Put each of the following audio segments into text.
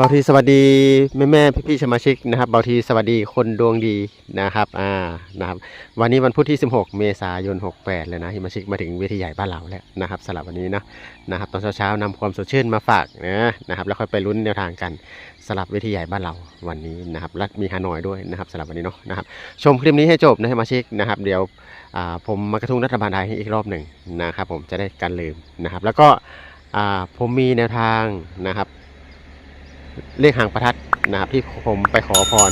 บางทีสวัสดีแม่แม่พี่พี่สมาชิกนะครับบางทีสวัสดีคนดวงดีนะครับอ่านะครับวันนี้วันพุธที่ 16 เมษายน 68 เลยนะที่มาชิกมาถึงเวทีใหญ่บ้านเราแล้วนะครับสำหรับวันนี้นะนะครับตอนเช้าๆนำความสดชื่นมาฝากนะนะครับแล้วค่อยไปลุ้นแนวทางกันสลับเวทีใหญ่บ้านเราวันนี้นะครับและมีฮานอยด้วยนะครับสำหรับวันนี้เนาะนะครับชมคลิปนี้ให้จบนะให้มาชิกนะครับเดี๋ยวอ่าผมมากระทุ้งรัฐบาลไทยให้อีกรอบหนึ่งนะครับผมจะได้กันลืมนะครับแล้วก็อ่าผมมีแนวทางนะครับ เลขหางประทัดนะครับที่ผมไปขอพร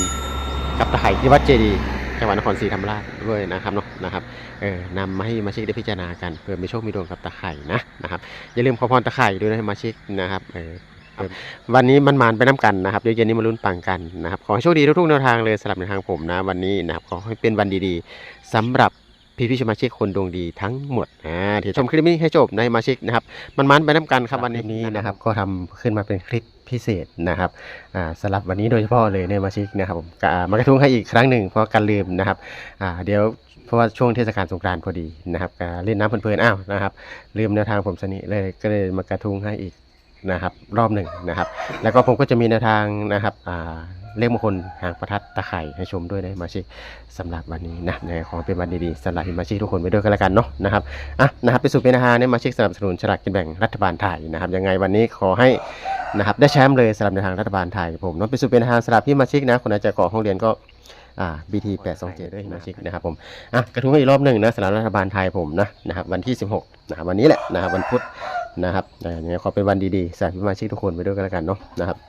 กับตะไคร่ที่วัดเจดีย์จังหวัดนครศรีธรรมราชด้วยนะครับเนาะนะครับเออนำมาให้มาชิกได้พิจารณากันเพื่อมีโชคมีดวงกับตะไคร่นะนะครับอย่าลืมขอพรตะไคร่ด้วยนะมาชิกนะครับเออวันนี้มันมานไปน้ำกันนะครับเดี๋ยวเย็นนี้มาลุ้นปังกันนะครับขอให้โชคดีทุกๆแนวทางเลยสำหรับในทางผมนะ วันนี้นะครับขอให้เป็นวันดีๆสำหรับ พี่พี่ๆสมาชิกคนดวงดีทั้งหมดอ่าเดี๋ยวชมคลิปนี้ให้จบในมาชิกนะครับ มันมันไปน้ำกันครับวันนี้นะครับ ก็ทำขึ้นมาเป็นคลิปพิเศษนะครับอ่าสำหรับวันนี้โดยเฉพาะเลยในมาชิกนะครับผมอ่ามากระทุ้งให้อีกครั้งหนึ่งเพราะกันลืมนะครับอ่าเดี๋ยวเพราะว่าช่วงเทศกาลสงกรานต์พอดีนะครับอ่าเล่นน้ำเพลินๆอ้าวนะครับ ลืมแนวทางผมสนิเลยก็เลยมากระทุ้งให้อีก นะครับรอบหนึ่งนะครับ แล้วก็ผมก็จะมีแนวทางนะครับอ่าเลขมงคลหางประทัดตะไคร่ให้ชมด้วยนะมาชิกสำหรับวันนี้นะในของเป็นวันดีๆสำหรับมาชิทุกคนไปด้วยกันแล้วกันเนาะนะครับอะนะครับไปสู่เป็นอาหารเนี่ยมาช็คสนับสนุนฉลากกินแบ่งรัฐบาลไทยนะครับยังไงวันนี้ขอให้นะครับได้แชมป์เลยสำหรับในทางรัฐบาลไทยผมเน้องไปสู่เป็นอาหารสำหรับพี่มาชิกนะคนอาจจะก่อห้องเรียนก็อ่า BT 827ด้วยมาชิกนะครับผมอะกระทุ้งอีกรอบหนึ่งนะสำหรับรัฐบาลไทยผมนะนะครับวันที่ 16นะครับวันนี้แหละนะครับวันพุธ นะครับอ่ายังไงขอเป็นวันดีๆสำหรับพี่มาชิกทุกคนไปด้วยกันแล้วกันเนาะนะครับ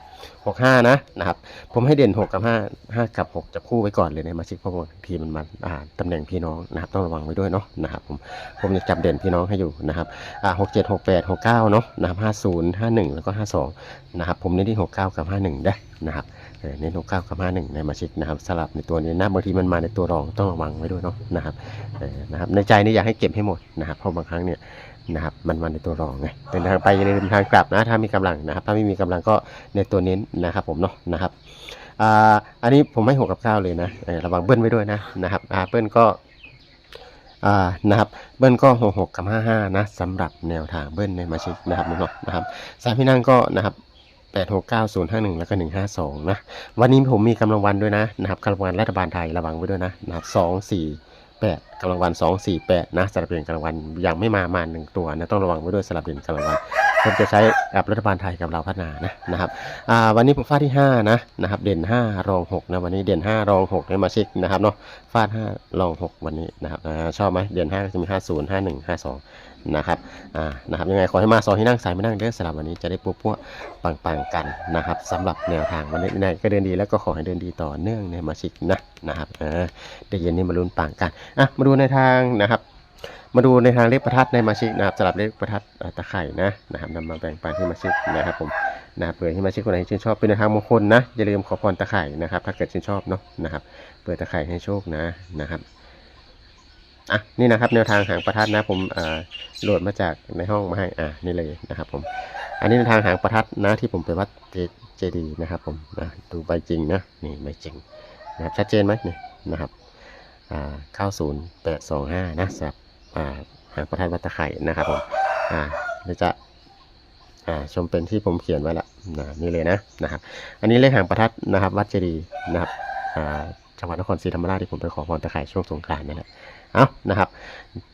65นะนะครับ ผมให้เด่น6กับ5 5กับ6จับคู่ไว้ก่อนเลยในมาชิกเพราะว่าบางทีมันมาอ่าตำแหน่งพี่น้องนะครับต้องระวังไว้ด้วยเนาะนะครับผมผมจะจับเด่นพี่น้องให้อยู่นะครับอ่าหกเจ็ดหกแปดหกเก้าเนาะนะครับห้าศูนย์ห้าหนึ่งแล้วก็ห้าสองนะครับผมเน้นที่หกเก้ากับห้าหนึ่งได้นะครับเน้นหกเก้ากับห้าหนึ่งในมาชิกนะครับสลับในตัวนี้นะบางทีมันมาในตัวรองต้องระวังไว้ด้วยเนาะนะครับนะครับในใจนี่อยากให้เก็บให้หมดนะครับเพราะบางครั้งเนี่ย นะครับมันมาในตัวรองไงเดินทางไปอย่าลืมทางกลับนะถ้ามีกำลังนะครับ ถ้าไม่มีกำลังก็ในตัวเน้นนะครับ ผมเนาะนะครับอ่าอันนี้ผมให้หกกับเก้าเลยนะระวังเบิ้ลไว้ด้วยนะนะครับอ่าเบิ้ลก็อ่านะครับเบิ้ลก็หกหกกับห้าห้านะสำหรับแนวทางเบิ้ลในมาชิกนะครับเนาะนะครับสามพี่นั่งก็นะครับแปดหกเก้าศูนย์ห้าหนึ่งแล้วก็หนึ่งห้าสองนะ วันนี้ผมมีกำลังวันด้วยนะนะครับกำลังวันรัฐบาลไทยระวังไว้ด้วยนะนะครับสอ งสี่แปดกำลังวันสองสี่แปดนะสลับเด่นกำลังวันยังไม่มามาหนึ่งตัวนะต้องระวังไว้ด้วยสลับเด่นกำลังวัน ผมจะใช้กับรัฐบาลไทยกับเราพัฒนานะนะครับวันนี้ผมฟาดที่5นะนะครับเด่น 5 รอง6นะวันนี้เด่น 5 รอง6เนี่ยมาเช็คนะครับเนาะฟาด 5 รอง 6 วันนี้นะครับชอบไหมเด่น5ก็จะมี 50 51 52นะครับอ่านะครับยังไงขอให้มาซอยให้นั่งสายไม่นั่งเด้อสำหรับวันนี้จะได้ปุ๊บปุ๊บปังปังๆกันนะครับสำหรับแนวทางวันนี้ในก็เดินดีแล้วก็ขอให้เดินดีต่อเนื่องในมาชิกนะนะครับอ่าเดี๋ยวเย็นนี้มาลุ้นปังกันอะมาดูในทางนะครับ มาดูในทางเลขประทัดในมาชิกนะครับสำหรับเลขประทัดตะไคร่นะนะครับนำมาแบ่งปันให้มาชิกนะครับผมนะครับเปิดให้มาช็คคนไหนชื่นชอบเป็นแนวทางมงคลนะอย่าลืมขอพรตะไคร่นะครับ ถ้าเกิดชื่นชอบเนาะนะครับ เปิดตะไคร่ให้โชคนะนะครับอะนี่นะครับแนวทางหางประทัดนะผมอ่าโหลดมาจากในห้องมาให้อะนี่เลยนะครับผมอันนี้แนวทางหางประทัดนะที่ผมไปวัดเจดีนะครับผมนะดูใบจริงนะนี่ใบจริงนะครับชัดเจนไหมนี่นะครับอ่าเก้าศูนย์แปดสองห้านะสำหรับ อ่าหางประทัดวัดตะไคร่นะครับผมอ่าเดี๋ยวจะอ่าชมเป็นที่ผมเขียนไว้ละนะนี่เลยนะนะครับ อันนี้เลขหางประทัดนะครับ วัดเจดีย์นะครับอ่าจังหวัดนครศรีธรรมราชที่ผมไปขอพรตะไคร่ช่วงสงกรานต์นั่นแหละเอานะครับ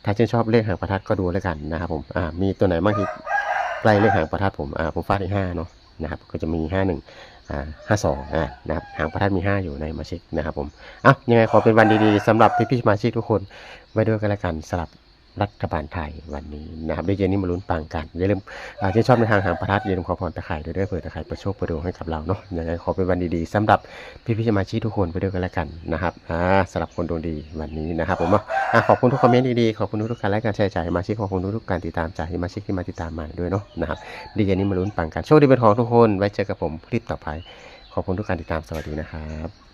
ถ้าชื่นชอบเลขหางประทัดก็ดูแล้วกันนะครับผมอ่ามีตัวไหนบ้างที่ใกล้เลขหางประทัดผมอ่าผมฟาดที่ห้าเนาะนะครับก็จะมีห้าหนึ่งอ่าห้าสองอ่านะครับหางประทัดมีห้าอยู่ในมาชิกนะครับผมอะยังไงขอเป็นวันดีๆสำหรับพี่ๆสมาชิกทุกคนไว้ด้วยกันแล้วกันสำหรับ รัฐบาลไทยวันนี้นะครับด้เย็นนี้มาลุ้นปังกันอย่าลืมอ่าที่ชอบในทางหางประทัดอย่าลืมขอพรตะไคร่ด้วยด้วยเผื่อตะไคร่ประโชคประดวงให้กับเราเนาะยังไงขอเป็นวันดีๆสำหรับพี่พี่ๆสมาชิกทุกคนไปด้วยกันแล้วกันนะครับอ่าสำหรับคนดวงดีวันนี้นะครับผมอ่าขอบคุณทุกคอมเมนต์ดีๆขอบคุณทุกการไลค์การแชร์จากสมาชิกขอบคุณทุกการติดตามจากสมาชิกที่มาติดตามมาด้วยเนาะนะครับดีเย็นนี้มาลุ้นปังกันโชคดีเป็นของทุกคนไว้เจอกับผมคลิปต่อไป ขอบคุณทุกการติดตามสวัสดีนะครับ